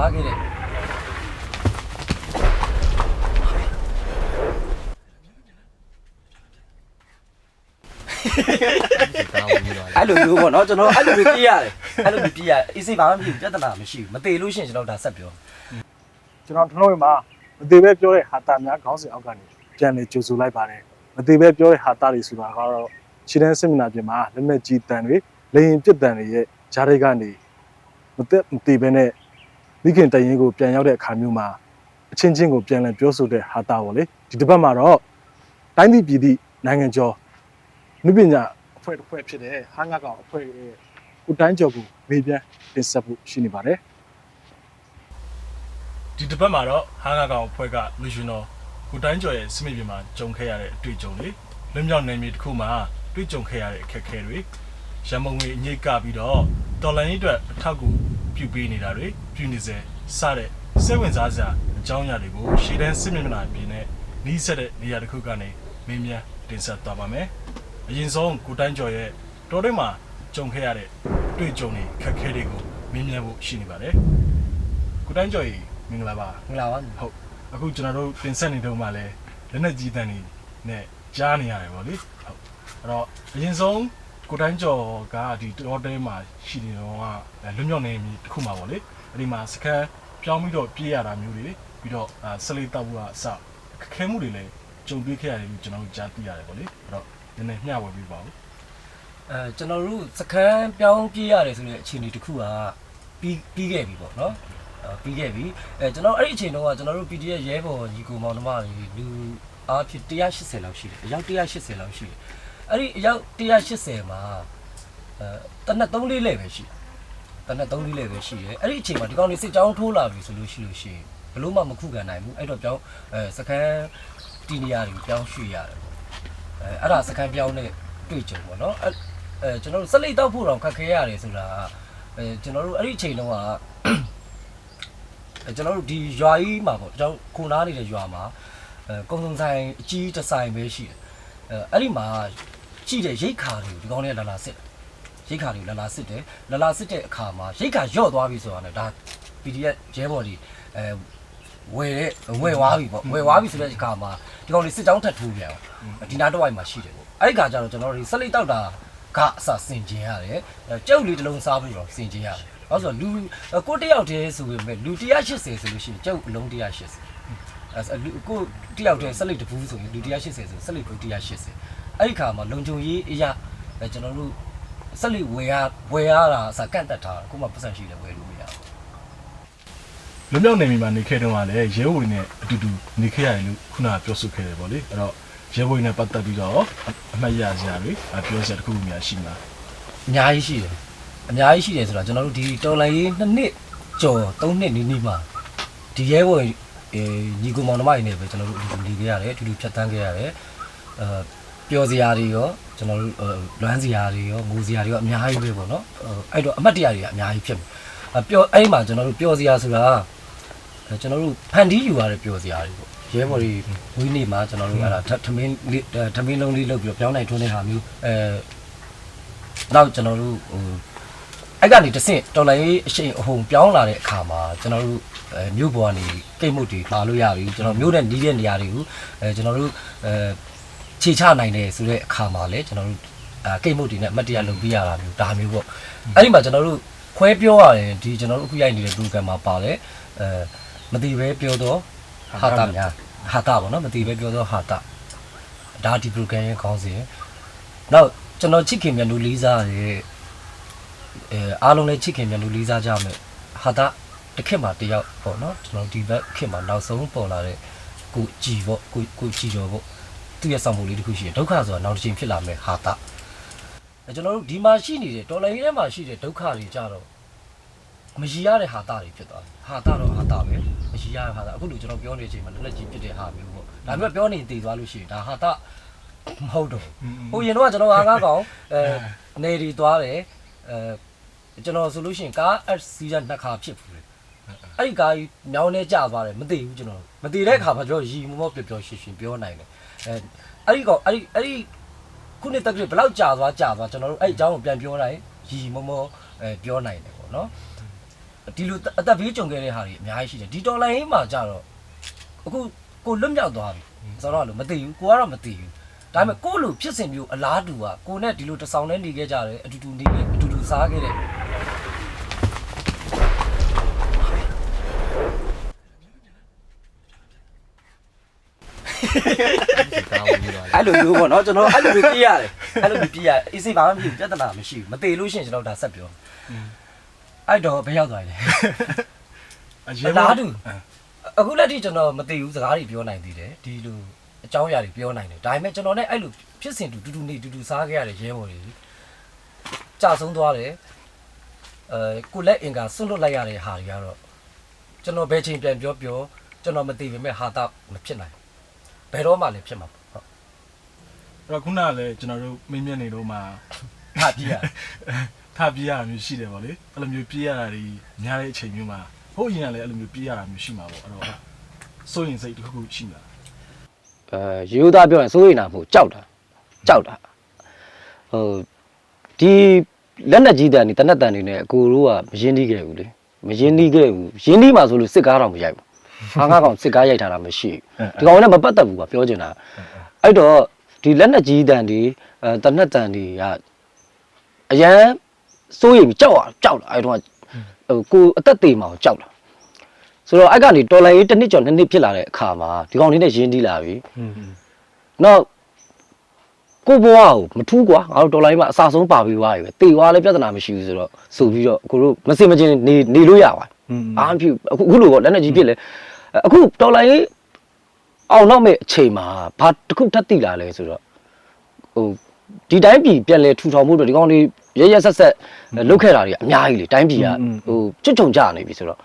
စားခဲ့တဲ့အဲ့လိုမျိုးပေါ့နော်ကျွန်တော်အဲ့လိုမျိုးပြရတယ်အဲ့လိုမျိုးပြရအေးစိတ်ဘာမှမဖြစ်ဘူးပြဿနာမရှိဘူးမသေးလို့ရှိရင်ကျွန်တော်ဒါဆက်ပြောကျွန်တော်တို့မှာမသေးပဲပြောတဲ့ဟာတာများခေါင်းစဉ်အောက်ကနေပြန်လေကြိုဆိုလိုက်ပါတယ်မသေးပဲပြောတဲ့ဟာတာတွေဆိုတာကတော့ခြေတန်းစစ်မနာပြင်မှာလက်နဲ့ကြီးတန်တွေလေရင်ပြစ်တန်တွေရဲ့ဂျားတွေကနေမသက်မသေးပဲနဲ့ မိခင်တရင်ကိုပြန်ရောက်တဲ့အခါမျိုးမှာအချင်းချင်းကိုပြန်လည်ပြောဆိုတဲ့ဟာတာပေါ့လေဒီတစ်ပတ်မှာတော့တိုင်းပြည်ပြည်သည့်နိုင်ငံကျော်နုပညာအဖွဲ့တစ်ဖွဲ့ဖြစ်တဲ့ဟာငါကောင်အဖွဲ့ရဲ့ကိုတိုင်းကျော်ကိုမေးပြန်တင်ဆက်ဖို့ရှိနေပါတယ်ဒီတစ်ပတ်မှာတော့ဟာငါကောင်အဖွဲ့ကလူရှင်တော်ကိုတိုင်းကျော်ရဲ့စမိတ်ပြင်မှာကြုံခဲ့ရတဲ့အတွေ့အကြုံတွေလွတ်မြောက်နေမြေတစ်ခုမှာတွေ့ကြုံခဲ့ရတဲ့အခက်အခဲတွေရန်မုံငွေအငိတ်ကပြီးတော့တော်လိုင်းရေးအတွက်အထောက်အကူ ပြုပေးနေတာတွေပြုနေစေစတဲ့စိတ်ဝင်စားစရာအကြောင်းအရာတွေကိုရှေ့တန်းစစ်မျက်နှာပြင်နဲ့နီးစက်တဲ့နေရာတစ်ခုကနေမင်းများတင်ဆက်သွားပါမယ်အရင်ဆုံးကိုတိုင်းကျော်ရဲ့တော်တဲ့မှာကြုံခဲ့ရတဲ့တွေ့ကြုံတွေခက်ခဲတွေကိုမင်းများဖို့ရှိနေပါတယ်ကိုတိုင်းကျော်ကြီးမင်္ဂလာပါမင်္ဂလာပါဟုတ်အခုကျွန်တော်တို့တင်ဆက်နေတော့မှလည်းလက်နဲ့ကြီးတန်းနေနဲ့ကြားနေရတယ်ဗောလေဟုတ်အဲ့တော့အရင်ဆုံး ကိုတိုင်းကျော်ကဒီတော်တဲမှာရှိနေတော့ကလွတ်မြောက်နေပြီတစ်ခုမှဗောလေအဲ့ဒီမှာစကန်ပြောင်းပြီးတော့ပြေးရတာမျိုးတွေပြီးတော့အာဆလေးတောက်ဘူးကအစခက်ခဲမှုတွေလည်းကြုံတွေ့ခဲ့ရတယ်လို့ကျွန်တော်တို့ကြားသိရတယ်ဗောလေအဲ့တော့နည်းနည်းမျှဝေပေးပါဦးအဲကျွန်တော်တို့စကန်းပြောင်းပြေးရတယ်ဆိုတဲ့အခြေအနေတစ်ခုကပြီးပြီးခဲ့ပြီပေါ့နော်အဲပြီးခဲ့ပြီအဲကျွန်တော်အဲ့ဒီအချိန်တုန်းကကျွန်တော်တို့ PDF ရဲဘော်ညီကိုမောင်နှမတွေလူအားဖြင့်180လောက်ရှိတယ်အယောက်180လောက်ရှိတယ် အဲ့ဒီအယောက်180မှာအဲတနက်3လေးလဲပဲရှိတယ်တနက်3လေးလဲပဲရှိတယ်အဲ့ဒီအချိန်မှာဒီကောင်လေးစစ်ကြောင်းထိုးလာပြီဆိုလို့ရှိလို့ရှိရင်ဘလို့မှမခုခံနိုင်ဘူးအဲ့တော့ပြောင်းအဲစကန်းတီနီယာတွေပြောင်းရွှေ့ရတယ်ပေါ့အဲအဲ့ဒါစကန်းပြောင်းတဲ့တွေ့ကြုံပေါ့နော်အဲ့အဲကျွန်တော်တို့ဆက်လက်တောက်ဖို့တော့ခက်ခဲရတယ်ဆိုတာကအဲကျွန်တော်တို့အဲ့ဒီအချိန်တုန်းကအဲကျွန်တော်တို့ဒီရွာကြီးမှာပေါ့ကျွန်တော်ခုနားနေတဲ့ရွာမှာအဲကုံစုံဆိုင်အကြီးတစ်ဆိုင်ပဲရှိတယ်အဲအဲ့ဒီမှာ ရှိတဲ့ရိတ်ခါတွေကိုဒီကောင်းလေးလာလာစစ်တယ်ရိတ်ခါတွေကိုလာလာစစ်တယ်လာလာစစ်တဲ့အခါမှာရိတ်ခါရော့သွားပြီဆိုတာနဲ့ဒါ PDF ရဲဘော်တွေအဲဝယ်တဲ့ဝယ်သွားပြီပေါ့ဝယ်သွားပြီဆိုတဲ့အခါမှာဒီကောင်လေးစစ်ကြောင်းထပ်ထိုးပြန်အောင်ဒီနားတော့ဝိုက်မှာရှိတယ်ပေါ့အဲ့ဒီခါကျတော့ကျွန်တော်တို့ဆက်လက်တောက်တာကအစစင်ကျင်ရတယ်အဲကြောက်လေးတစ်လုံးစားပြီးတော့စင်ကျင်ရတယ်ဘာလို့ဆိုတော့လူကိုတစ်ယောက်တည်းဆိုပေမဲ့လူ180ဆိုလို့ရှိရင်ကြောက်အလုံး180အဲလူကိုတစ်ယောက်တည်းဆက်လက်တပူးဆိုရင်လူ180ဆိုဆက်လက်ကို180 အဲ့ဒီခါမှာလုံခြုံရေးအရာအဲကျွန်တော်တို့ဆက်လက်ဝယ်ရဝယ်ရတာအစကန့်တက်ထားအခုမှပတ်စံရှိတယ်ဝယ်လို့မရဘူးလွတ်မြောက်နေမြေမှာနေခဲ့တော့ကလည်းရဲဝေနဲ့အတူတူနေခဲ့ရတယ်လို့ခုနကပြောဆိုခဲ့တယ်ဗောလေအဲ့တော့ရဲဝေနဲ့ပတ်သက်ပြီးတော့အမှတ်ရစရာတွေအပြောစရာတစ်ခုခုများရှိမှာအများကြီးရှိတယ်အများကြီးရှိတယ်ဆိုတော့ကျွန်တော်တို့ဒီတော်လိုင်းရေးနှစ်နှစ်ကျော်သုံးနှစ်နီးနီးမှာဒီရဲဘော်အဲညီကိုမောင်နှမတွေနဲ့ပဲကျွန်တော်တို့အတူတူနေခဲ့ရတယ်အတူတူဖြတ်တန်းခဲ့ရတယ်အဲ ပျော်စရာတွေရောကျွန်တော်တို့လွမ်းစရာတွေရောငိုစရာတွေရောအများကြီးပဲပေါ့နော်အဲ့တော့အမှတ်တရတွေကအများကြီးဖြစ်မယ်ပျော်အဲ့မှာကျွန်တော်တို့ပျော်စရာဆိုတာကျွန်တော်တို့ဖန်တီးယူရတဲ့ပျော်စရာတွေပေါ့ရဲဘော်တွေဝီးနေမှာကျွန်တော်တို့အဲ့ဒါထမင်းထမင်းလုံးလေးလုပ်ပြီးပြောင်းနိုင်ထွန်းတဲ့ဟာမျိုးအဲနောက်ကျွန်တော်တို့ဟိုအဲ့ကနေတဆင့်တော်လိုင်းရေးအရှိန်အဟုန်ပြောင်းလာတဲ့အခါမှာကျွန်တော်တို့အဲမြို့ပေါ်ကနေကိတ်မုတ်တွေပါလို့ရပြီကျွန်တော်မြို့နဲ့နီးတဲ့နေရာတွေကိုအဲကျွန်တော်တို့အဲ ခြေချနိုင်တယ်ဆိုတဲ့အခါမှာလည်းကျွန်တော်တို့အဲကိတ်မုတ်တွေနဲ့အမှတ်တရလုပ်ပေးရတာမျိုးဒါမျိုးပေါ့အဲ့ဒီမှာကျွန်တော်တို့ခွဲပြောရရင်ဒီကျွန်တော်တို့အခုရိုက်နေတဲ့ program မှာပါလဲအဲမတိပဲပြောတော့ဟာတာများဟာတာပေါ့နော်မတိပဲပြောတော့ဟာတာဒါဒီ program ရဲ့ခေါင်းစဉ်နောက်ကျွန်တော်ချစ်ခင်မြတ်လူလေးစားရဲ့အဲအားလုံးလည်းချစ်ခင်မြတ်လူလေးစားကြမယ်ဟာတာတစ်ခေတ်မှာတယောက်ပေါ့နော်ကျွန်တော်ဒီဘက်ခေတ်မှာနောက်ဆုံးပေါ်လာတဲ့ကိုကြည်ပေါ့ကိုကိုကြည်ကျော်ပေါ့ သူ့ရဲ့ဆောင်မှုလေးတစ်ခုရှိတယ်ဒုက္ခဆိုတာနောက်တစ်ချိန်ဖြစ်လာမယ်ဟာတာအဲကျွန်တော်တို့ဒီမှာရှိနေတဲ့တော်လိုင်းထဲမှာရှိတဲ့ဒုက္ခတွေကြတော့မရည်ရတဲ့ဟာတာတွေဖြစ်သွားတယ်ဟာတာတော့ဟာတာပဲမရည်ရတဲ့ဟာတာအခုလိုကျွန်တော်ပြောနေတဲ့အချိန်မှာလက်လက်ကြီးဖြစ်တဲ့ဟာမျိုးပေါ့ဒါပေမဲ့ပြောနေတည်သွားလို့ရှိရင်ဒါဟာတာမဟုတ်တော့ဘူးဟိုရင်တော့ကျွန်တော်အားကားကောင်အဲနေဒီသွားတယ်အဲကျွန်တော်ဆိုလို့ရှိရင်ကားအစီးရနှစ်ခါဖြစ်ဘူးလေ အဲ့ဒီကားကြီးမြောင်းနေကြသွားတယ်မသိဘူးကျွန်တော်မသိတဲ့အခါမှာကျွန်တော်ရီမမော့ပျော်ပျော်ရွှင်ရွှင်ပြောနိုင်တယ်အဲအဲ့ဒီကောင်အဲ့ဒီအဲ့ဒီခုနှစ်တက်ကလေးဘယ်လောက်ကြာသွားကြာသွားကျွန်တော်တို့အဲ့အကြောင်းကိုပြန်ပြောလိုက်ရီမမော့အဲပြောနိုင်တယ်ပေါ့နော်ဒီလိုအသက်ဘေးကြုံခဲ့တဲ့ဟာတွေအများကြီးရှိတယ်ဒီတော်လိုင်းမှာကြတော့အခုကိုလွတ်မြောက်သွားပြီဆိုတော့လို့မသိဘူးကိုကတော့မသိဘူးဒါပေမဲ့ကိုလိုဖြစ်စဉ်မျိုးအလားတူကကိုနဲ့ဒီလိုတဆောင်နဲ့နေခဲ့ကြတယ်အတူတူနေခဲ့အတူတူစားခဲ့တဲ့ အဲ့လိုမျိုးပေါ့နော်ကျွန်တော်အဲ့လိုမျိုးပြရတယ်အဲ့လိုမျိုးပြရအေးစိဘာမှမဖြစ်ဘူးပြဿနာမရှိဘူးမသေးလို့ရှိရင်ကျွန်တော်ဒါဆက်ပြောအဲ့တော့ဘယ်ရောက်သွားလဲအအလားတူအခုလက်ထိကျွန်တော်မသိဘူးစကားတွေပြောနိုင်သေးတယ်ဒီလိုအကြောင်းအရာတွေပြောနိုင်တယ်ဒါပေမဲ့ကျွန်တော်နဲ့အဲ့လိုဖြစ်စဉ်တူတူတူနေတူတူစားခဲ့ရတဲ့ရဲဘော်တွေကြာဆုံးသွားတယ်အဲကိုလက်အင်ကဆွတ်လွတ်လိုက်ရတဲ့ဟာတွေကတော့ကျွန်တော်ဘယ်ချိန်ပြန်ပြောပြောကျွန်တော်မသိပေမဲ့ဟာတာမဖြစ်နိုင် ဘယ်တော့မှလည်းဖြစ်မှာပေါ့ဟုတ်အဲ့တော့ခုနကလည်းကျွန်တော်တို့မင်းမြတ်နေတော့မှဟာပြရထားပြေးရတာမျိုးရှိတယ်ဗောလေအဲ့လိုမျိုးပြေးရတာတွေများတဲ့အချိန်မျိုးမှာဟုတ်ရင်ကလည်းအဲ့လိုမျိုးပြေးရတာမျိုးရှိမှာပေါ့အဲ့တော့စိုးရင်စိတ်တစ်ခုခုရှိမှာအဲရိုးသားပြောရင်စိုးရိမ်တာမဟုတ်ကြောက်တာကြောက်တာဟိုဒီလက်နဲ့ကြီးတန်နေတနက်တန်နေနဲ့အကိုတို့ကမရင်းနှီးခဲ့ဘူးလေမရင်းနှီးခဲ့ဘူးရင်းနှီးမှဆိုလို့စစ်ကားတော့မရိုက်ဘူး ဟာငါကောင်စစ်ကားရိုက်ထားတာမရှိဘူးဒီကောင်လည်းမပတ်သက်ဘူးကပြောချင်တာအဲ့တော့ဒီလက်နက်ကြီးတန်ဒီအဲတနက်တန်ဒီကအရန်စိုးရိမ်ကြောက်ကြောက်လာအဲ့တော့ဟိုကိုအသက်သေးမှာကြောက်လာဆိုတော့အဲ့ကနေတော်လိုင်းရေးတစ်နှစ်ကျော်နှစ်နှစ်ဖြစ်လာတဲ့အခါမှာဒီကောင်လေးနဲ့ရင်းတီးလာပြီနောက်ကိုဘွားကိုမထူးကွာငါတို့တော်လိုင်းမှာအစာဆုံးပါပြီးွားပြီပဲတေွားလည်းပြဿနာမရှိဘူးဆိုတော့ဆိုပြီးတော့ကိုတို့မစင်မချင်းနေနေလို့ရပါဘူးအာမဖြစ်အခုခုလိုပေါ့လက်နဲ့ကြီးဖြစ်လဲ အခုတော်လိုင်းအောင်တော့မဲ့အချိန်မှာဘာတစ်ခုထပ်တိလာလဲဆိုတော့ဟိုဒီတိုင်းပြည်ပြန်လဲထူထောင်မှုတော့ဒီကောင်လေးရရဆက်ဆက်လုတ်ခဲ့တာတွေအများကြီးလေတိုင်းပြည်ကဟိုချွတ်ချုံကြနေပြီဆိုတော့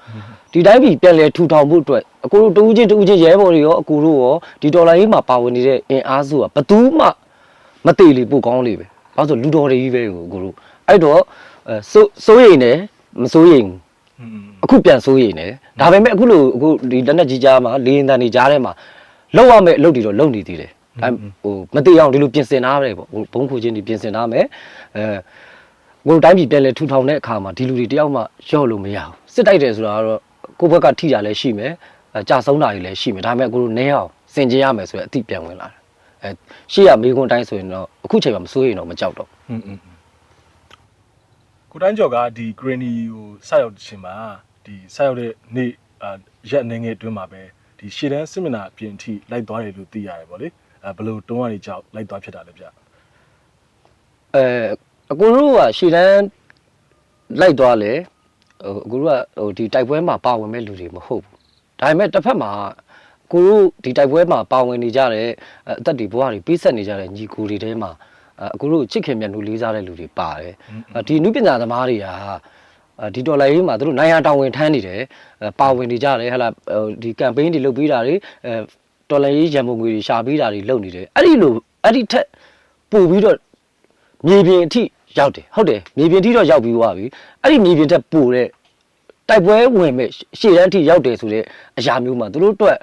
ဒီတိုင်းပြည်ပြန်လဲထူထောင်မှုအတွက်အကိုတို့တူးချင်းတူးချင်းရဲဘော်တွေရောအကိုတို့ရောဒီတော်လိုင်းမှာပါဝင်နေတဲ့အင်အားစုကဘသူမှမသေးလေပို့ကောင်းလေပဲဘာလို့ဆိုလူတော်တွေကြီးပဲကိုကိုတို့အဲ့တော့အဲစိုးစိုးရိမ်တယ်မစိုးရိမ်ဘူးอืมအခုပြန်စိုးရိမ်တယ် ဒါပေမဲ့အခုလိုအခုဒီလက်နက်ကြီးကြားမှာလေရင်တန်တွေကြားထဲမှာလောက်ရမယ့်အလုပ်တွေတော့လုပ်နေသေးတယ်ဒါဟိုမတိအောင်ဒီလိုပြင်ဆင်ထားတယ်ပေါ့ဟိုဘုံခိုချင်းတွေပြင်ဆင်ထားမယ်အဲဟိုတိုင်းပြည်ပြန်လဲထူထောင်တဲ့အခါမှာဒီလူတွေတယောက်မှရော့လို့မရဘူးစစ်တိုက်တယ်ဆိုတာကတော့ကိုယ့်ဘက်ကထိတာလည်းရှိမယ်ကြာဆုံးတာတွေလည်းရှိမယ်ဒါပေမဲ့အခုလိုနေအောင်စင်ကြရမယ်ဆိုရင်အတိပြန်ဝင်လာတယ်အဲရှေ့ရမေခွန်းတိုင်းဆိုရင်တော့အခုချိန်မှာမစိုးရင်တော့မကြောက်တော့อืมကိုတိုင်းကျော်ကဒီ granny ကိုစရောက်ခြင်းမှာ ဒီဆက်ရောက်တဲ့နေ့အာရက်အနေငယ်အတွင်းမှာပဲဒီရှေ့တန်းစစ်မျက်နှာအပြင်အထိလိုက်သွားတယ်လို့သိရတယ်ဗောလေအဲဘယ်လို့တုံးကနေကြောက်လိုက်သွားဖြစ်တာလဲဗျအဲအကိုတို့ကရှေ့တန်းလိုက်သွားလေဟိုအကိုတို့ကဟိုဒီတိုက်ပွဲမှာပါဝင်မဲ့လူတွေမဟုတ်ဘူးဒါပေမဲ့တစ်ဖက်မှာကိုတို့ဒီတိုက်ပွဲမှာပါဝင်နေကြတဲ့အသက်တွေဘဝတွေပေးဆက်နေကြတဲ့ညီကိုတွေထဲမှာအအကိုတို့ချစ်ခင်မြတ်လူလေးစားတဲ့လူတွေပါတယ်အဲဒီနုပညာသမားတွေက အဲဒီတော်လိုင်းရေးမှာသူတို့နိုင်ရန်တောင်းဝင်ထမ်းနေတယ်အဲပါဝင်နေကြတယ်ဟဲ့လားဟိုဒီကမ်ပိန်းတွေလုပ်ပေးတာတွေအဲတော်လိုင်းရေးရန်ပုံငွေတွေရှာပေးတာတွေလုပ်နေတယ်အဲ့ဒီလိုအဲ့ဒီထက်ပို့ပြီးတော့မြေပြင်အထိရောက်တယ်ဟုတ်တယ်မြေပြင်အထိတော့ရောက်ပြီးသွားပြီအဲ့ဒီမြေပြင်ထက်ပိုတဲ့တိုက်ပွဲဝင်မဲ့ရှေ့တန်းအထိရောက်တယ်ဆိုတဲ့အရာမျိုးမှာသူတို့အတွက်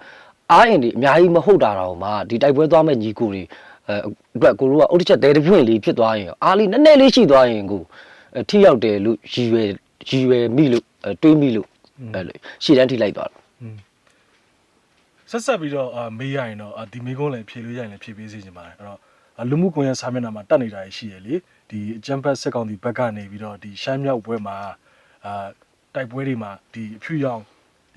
အားအင်တွေအများကြီးမဟုတ်တာတော့မှဒီတိုက်ပွဲသွားမဲ့ညီကိုတွေအဲအတွက်ကိုတို့ကအုတ်တစ်ချက်တဲတစ်ပွင့်လေးဖြစ်သွားရင်အားလေးနည်းနည်းလေးရှိသွားရင်ကိုအဲထိရောက်တယ်လို့ရည်ရွယ် ရည်ရွယ်မိလို့အဲတွေးမိလို့အဲလိုရှေ့တန်းထိလိုက်သွားတယ်ဆက်ဆက်ပြီးတော့အာမေးရရင်တော့အာဒီမေးခွန်းလည်းဖြေလို့ရရင်လည်းဖြေပေးစေချင်ပါတယ်အဲ့တော့အာလူမှုကွန်ရက်စာမျက်နှာမှာတက်နေတာရှိရလေဒီအကြံဖတ်ဆက်ကောင်ဒီဘက်ကနေပြီးတော့ဒီရှမ်းမြောက်ပွဲမှာအာတိုက်ပွဲတွေမှာဒီအဖြူရောင်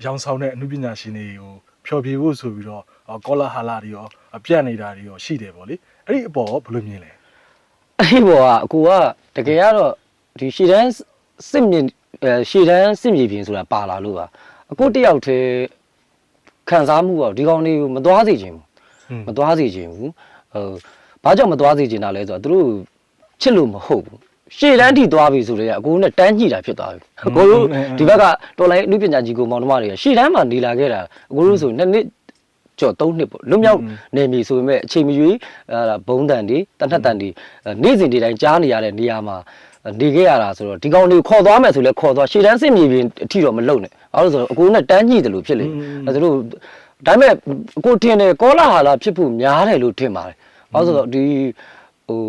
ရောင်ဆောင်တဲ့အမှုပညာရှင်တွေကိုဖျော်ဖြေဖို့ဆိုပြီးတော့အာကောလာဟာလာတွေရောအပြတ်နေတာတွေရောရှိတယ်ဗောလေအဲ့ဒီအပေါ်ဘယ်လိုမြင်လဲအဲ့ဒီဘောကအကိုကတကယ်ကတော့ဒီရှေ့တန်း စစ်မြေအဲရှေ့တန်းစစ်မြေပြင်ဆိုတာပါလာလို့ပါအကိုတယောက်တည်းခံစားမှုပေါ့ဒီကောင်လေးကိုမသွားစေချင်ဘူးမသွားစေချင်ဘူးဟိုဘာကြောင့်မသွားစေချင်တာလဲဆိုတော့သူတို့ချစ်လို့မဟုတ်ဘူးရှေ့တန်းထိသွားပြီဆိုတော့အကိုနဲ့တန်းညှိတာဖြစ်သွားပြီအကိုတို့ဒီဘက်ကတော်လိုင်းအမှုပညာကြီးကိုမောင်နှမတွေကရှေ့တန်းမှာနေလာခဲ့တာအကိုတို့ဆိုနှစ်နှစ်ကျော်၃နှစ်ပေါ့လွတ်မြောက်နေပြီဆိုပေမဲ့အချိန်မရွေးအဲဒါဘုံတန်တွေတန်ထက်တန်တွေအဲနေ့စဉ်ဒီတိုင်းကြားနေရတဲ့နေရာမှာ နေခဲ့ရတာဆိုတော့ဒီကောင်လေးခေါ်သွားမယ်ဆိုလဲခေါ်သွားရှေ့တန်းစစ်မြေပြင်အထိတော့မလုံနဲ့ဘာလို့လဲဆိုတော့အကိုနဲ့တန်းညှိတယ်လို့ဖြစ်လေအဲသူတို့ဒါပေမဲ့အကိုထင်တယ်ကောလာဟာလာဖြစ်ဖို့များတယ်လို့ထင်ပါတယ်ဘာလို့လဲဆိုတော့ဒီဟို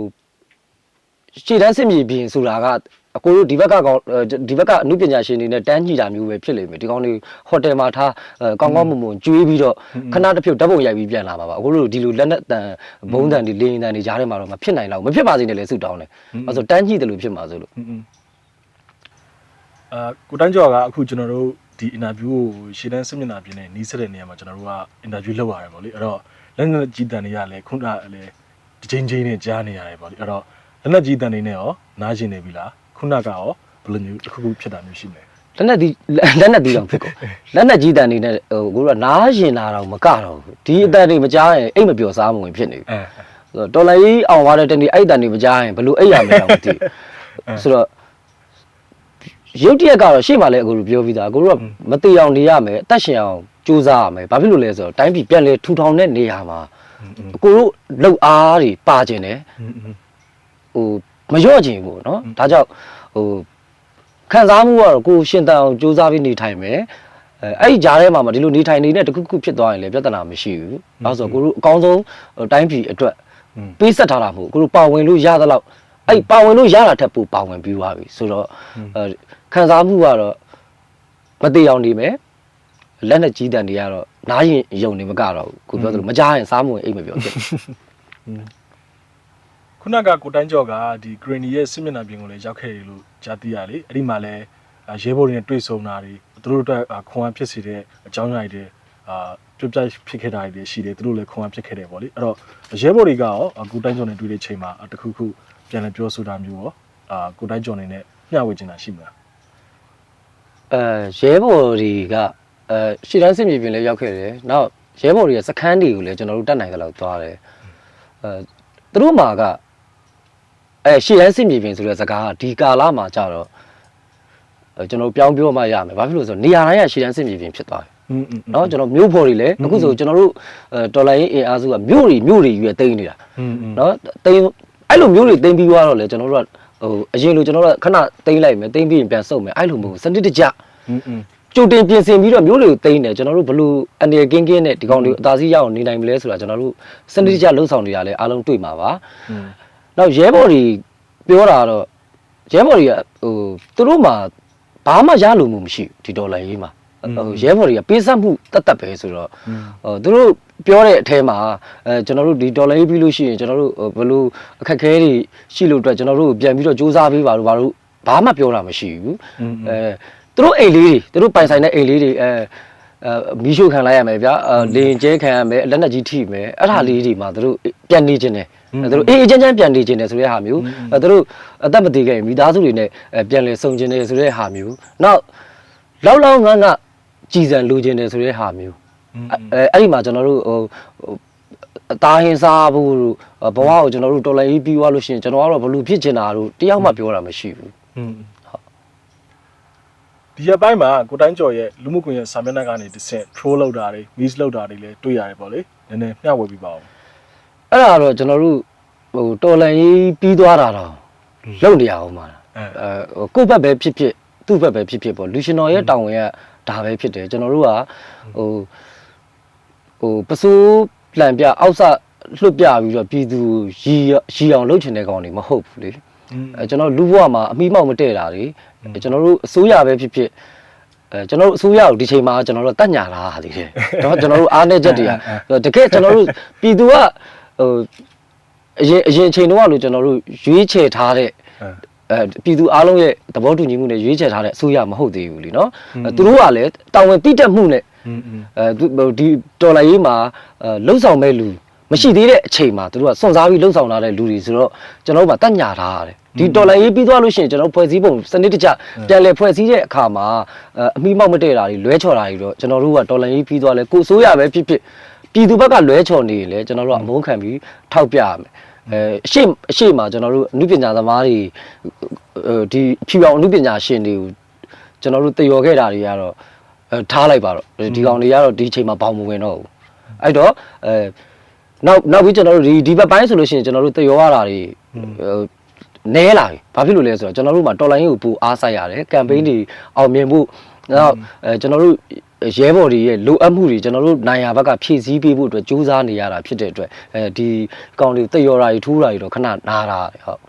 ရှေ့တန်းစစ်မြေပြင်ဆိုတာက အအကိုတို့ဒီဘက်ကကောင်အဲဒီဘက်ကအမှုပညာရှင်တွေနဲ့တန်းညှိတာမျိုးပဲဖြစ်လိမ့်မယ်ဒီကောင်တွေဟိုတယ်မှာထားအဲကောင်းကောင်းမွန်မွန်ကျွေးပြီးတော့ခဏတစ်ဖြုတ်ဓာတ်ပုံရိုက်ပြီးပြန်လာပါပါအကိုတို့ဒီလိုလက်နဲ့တန်ဘုံတန်တွေလင်းတန်တွေကြားထဲမှာတော့မဖြစ်နိုင်တော့ဘူးမဖြစ်ပါစေနဲ့လေဆုတောင်းတယ်အဲဆိုတန်းညှိတယ်လို့ဖြစ်မှာဆိုလို့อืมအာကိုတန်းကျော်ကအခုကျွန်တော်တို့ဒီအင်တာဗျူးကိုရှေ့တန်းစစ်မျက်နှာပြင်နဲ့နီးစက်တဲ့နေရာမှာကျွန်တော်တို့ကအင်တာဗျူးလုပ်ရတယ်ပေါ့လေအဲ့တော့လက်နက်ကြီးတန်တွေကလည်းခုနကလည်းဒီချင်းချင်းနဲ့ကြားနေရတယ်ပေါ့လေအဲ့တော့လက်နက်ကြီးတန်တွေနဲ့ရောနားရှင်နေပြီလား ခုနကရောဘယ်လိုမျိုးတစ်ခုခုဖြစ်တာမျိုးရှိမလဲလက်နဲ့ဒီလက်နဲ့ဒီတော့ဖြစ်ကုန်လက်နဲ့ကြီးတန်နေနဲ့ဟိုကိုကနားရင်လာတော့မကတော့ဘူးဒီအတန်တွေမကြားရင်အိတ်မပျော်စားမဝင်ဖြစ်နေဘူးတော်လိုင်းအောင်သွားတဲ့တန်တွေအဲ့တန်တွေမကြားရင်ဘယ်လိုအိတ်ရမလဲတော့မသိဘူးဆိုတော့ရုပ်တရက်ကတော့ရှေ့မှာလည်းအကိုတို့ပြောပြီးသားအကိုတို့ကမတိအောင်နေရမယ်အသက်ရှင်အောင်ကြိုးစားရမယ်ဘာဖြစ်လို့လဲဆိုတော့တိုင်းပြည်ပြန်လဲထူထောင်တဲ့နေရာမှာအကိုတို့လှုပ်အားတွေပါကျင်တယ်ဟို မလျော့ခြင်းဘူးเนาะဒါကြောင့်ဟိုခံစားမှုကတော့ကိုယ်ရှင်တန်အောင်ကြိုးစားပြီးနေထိုင်မယ်အဲအဲ့ဒီကြားထဲမှာမဒီလိုနေထိုင်နေတဲ့တခုခုဖြစ်သွားရင်လည်းပြဿနာမရှိဘူး။အဲဆိုကိုတို့အကောင်းဆုံးဟိုတိုင်းပြည်အတွက်ပေးဆက်ထားတာမဟုတ်ကိုတို့ပါဝင်လို့ရသလောက်အဲ့ပါဝင်လို့ရတာထက်ပိုပါဝင်ပြီးသွားပြီဆိုတော့အဲခံစားမှုကတော့မတိအောင်နေမယ်လက်နဲ့ကြီးတန်တွေကတော့နားရင်ယုံနေမကတော့ဘူးကိုပြောသလိုမကြားရင်စားမဝင်အိတ်မပြောဖြစ်တယ် ခုနကကိုတန်းကျော်ကဒီ Granny ရဲ့စစ်မျက်နှာပြင်ကိုလည်းရောက်ခဲ့တယ်လို့ကြားသိရလေအဲ့ဒီမှာလည်းအာရဲဘော်တွေနဲ့တွေ့ဆုံတာတွေသူတို့အတွက်အာခွန်အားဖြစ်စေတဲ့အကြောင်းအရာတွေအာပြပြဖြစ်ခဲ့တာတွေရှိတယ်သူတို့လည်းခွန်အားဖြစ်ခဲ့တယ်ပေါ့လေအဲ့တော့ရဲဘော်တွေကရောအာကိုတန်းကျော်နဲ့တွေ့တဲ့ချိန်မှာအာတစ်ခုခုပြန်လည်ပြောဆိုတာမျိုးရောအာကိုတန်းကျော်နေနဲ့မျှဝေချင်တာရှိမလားအဲရဲဘော်တွေကအဲရှီတန်းစစ်မြေပြင်လည်းရောက်ခဲ့တယ်။နောက်ရဲဘော်တွေကစခန်းတွေကိုလည်းကျွန်တော်တို့တတ်နိုင်တယ်လို့သွားတယ်။အဲသူတို့မှာက အဲရှီတန်းစစ်မြေပြင်ဆိုတဲ့စကားကဒီကာလမှာကြတော့အဲကျွန်တော်တို့ပြောင်းပြောမှရမယ်။ဘာဖြစ်လို့လဲဆိုတော့နေရာတိုင်းကရှီတန်းစစ်မြေပြင်ဖြစ်သွားတယ် อืมอืม ။နော်ကျွန်တော်မြို့ဖော်တွေလည်းအခုဆိုကျွန်တော်တို့အဲဒေါ်လာရင်းအင်အားစုကမြို့တွေမြို့တွေယူရတိန်းနေတာ อืมอืม နော်တိန်းအဲ့လိုမြို့တွေတိန်းပြီးသွားတော့လေကျွန်တော်တို့ကဟိုအရင်လိုကျွန်တော်တို့ကခဏတိန်းလိုက်မယ်တိန်းပြီးရင်ပြန်ဆုတ်မယ်အဲ့လိုမဟုတ်ဘူးစနစ်တကျ อืมอืม ကြိုတင်ပြင်ဆင်ပြီးတော့မျိုးတွေကိုတိမ့်တယ်ကျွန်တော်တို့ဘလို့အနေကင်းကင်းနဲ့ဒီကောင်တွေအသာစီးရအောင်နေနိုင်မလဲဆိုတာကျွန်တော်တို့စနစ်တကျလှုပ်ဆောင်နေတာလည်းအားလုံးတွေ့မှာပါ อืม နောက်ရဲဘော်တွေပြောတာတော့ရဲဘော်တွေကဟိုသူတို့မှာဘာမှရလို့မှုမရှိဘူးဒီဒေါ်လာရေးမှာဟိုရဲဘော်တွေကပေးဆက်မှုတတ်တတ်ပဲဆိုတော့ဟိုသူတို့ပြောတဲ့အထဲမှာအဲကျွန်တော်တို့ဒီဒေါ်လာရေးပြီးလို့ရှိရင်ကျွန်တော်တို့ဘလို့အခက်ခဲတွေရှိလို့အတွက်ကျွန်တော်တို့ပြန်ပြီးတော့စူးစမ်းပေးပါလို့ဘာလို့ဘာမှပြောတာမရှိဘူးอืมအဲသူတို့အိမ်လေးတွေသူတို့ပိုင်ဆိုင်တဲ့အိမ်လေးတွေအဲအဲမီးရှို့ခံလိုက်ရမယ်ဗျာအဲလေရင်ကျဲခံရမယ်လက်နက်ကြီးထိမယ်အဲ့ဒါလေးတွေမှာသူတို့ပြန်နေခြင်းတယ်အဲ သူတို့အေးအေးချမ်းချမ်းပြန်နေခြင်းတယ်ဆိုတဲ့ဟာမျိုးသူတို့အသက်မတည်ခဲ့ရင်မိသားစုတွေနဲ့ပြန်လည်ဆုံခြင်းတယ်ဆိုတဲ့ဟာမျိုးနောက်လောက်လောက်ငန်းကကြည်စံလိုခြင်းတယ်ဆိုတဲ့ဟာမျိုးအဲအဲ့ဒီမှာကျွန်တော်တို့ဟိုအသားဟင်းစားဖို့တို့ဘဝကိုကျွန်တော်တို့တော်လိုင်းပြီးွားလို့ရှိရင်ကျွန်တော်ကတော့ဘလူဖြစ်ချင်တာတို့တယောက်မှပြောတာမရှိဘူးဟုတ်ဒီအပိုင်းမှာကိုတိုင်းကျော်ရဲ့လူမှုကွန်ရက်စာမျက်နှာကနေတစ်ဆင့် troll လောက်တာတွေ miss လောက်တာတွေလည်းတွေ့ရတယ်ပေါ့လေနည်းနည်းမျှဝေပြပါဦး အဲ့ဒါတော့ကျွန်တော်တို့ဟိုတော်လန်ရေးပြီးသွားတာတော့လုံနေရအောင်ပါအဲအဲဟိုကိုယ့်ဘက်ပဲဖြစ်ဖြစ်သူ့ဘက်ပဲဖြစ်ဖြစ်ပေါ့လူရှင်တော်ရဲ့တောင်းဝင်ကဒါပဲဖြစ်တယ်ကျွန်တော်တို့ကဟိုဟိုပစိုးလန်ပြအောက်ဆလွတ်ပြပြီးတော့ပြည်သူရီရီအောင်လုပ်ချင်တဲ့ကောင်တွေမဟုတ်ဘူးလေอืมအဲကျွန်တော်လူဘဝမှာအမိမောက်မတည့်တာတွေအဲကျွန်တော်တို့အစိုးရပဲဖြစ်ဖြစ်အဲကျွန်တော်တို့အစိုးရကိုဒီချိန်မှာကျွန်တော်တို့တက်ညာလာဟာသေးတယ်ဒါပေမဲ့ကျွန်တော်တို့အားနေချက်တွေကတကယ်ကျွန်တော်တို့ပြည်သူက ဟိုအရင်အရင်အချိန်တုန်းကလို့ကျွန်တော်တို့ရွေးချယ်ထားတဲ့အဲပြည်သူအားလုံးရဲ့သဘောတူညီမှုနဲ့ရွေးချယ်ထားတဲ့အစိုးရမဟုတ်သေးဘူးလीနော်သူတို့ကလည်းတာဝန်တိတက်မှုနဲ့အဲဒီတော်လိုင်းရေးမှာလှုပ်ဆောင်မဲ့လူမရှိသေးတဲ့အချိန်မှာသူတို့ကစွန့်စားပြီးလှုပ်ဆောင်လာတဲ့လူတွေဆိုတော့ကျွန်တော်တို့ကတတ်ညာထားရတယ်ဒီတော်လိုင်းရေးပြီးသွားလို့ရှိရင်ကျွန်တော်ဖွဲ့စည်းပုံစနစ်တကျပြန်လည်ဖွဲ့စည်းတဲ့အခါမှာအမိမောက်မတည့်တာတွေလွဲချော်တာတွေတော့ကျွန်တော်တို့ကတော်လိုင်းရေးပြီးသွားလဲကိုအစိုးရပဲဖြစ်ဖြစ် ပြည်သူဘက်ကလွဲချော်နေရင်လဲကျွန်တော်တို့ကအမုန်းခံပြီးထောက်ပြရမယ်အဲအရှိအရှိမှာကျွန်တော်တို့အနုပညာသမားတွေအဲဒီဖြူအောင်အနုပညာရှင်တွေကိုကျွန်တော်တို့တည်ရော်ခဲ့တာတွေကတော့အဲထားလိုက်ပါတော့ဒီကောင်တွေကတော့ဒီအချိန်မှာဘောင်မဝင်တော့ဘူးအဲ့တော့အဲနောက်နောက်ပြီးကျွန်တော်တို့ဒီဒီဘက်ပိုင်းဆိုလို့ရှိရင်ကျွန်တော်တို့တရောရတာတွေဟိုနဲလာပြီဘာဖြစ်လို့လဲဆိုတော့ကျွန်တော်တို့မှာတော်လိုင်းကိုပူအားဆိုင်ရတယ်ကမ်ပိန်းတွေအောင်မြင်ဖို့နောက်အဲကျွန်တော်တို့ ရဲဘော်တွေရဲ့လိုအပ်မှုတွေကျွန်တော်တို့နိုင်ရာဘက်ကဖြည့်ဆည်းပေးဖို့အတွက်ကြိုးစားနေရတာဖြစ်တဲ့အတွက်အဲဒီကောင်တွေတရော်တာတွေထိုးတာတွေတော့ခဏနားတာဟုတ်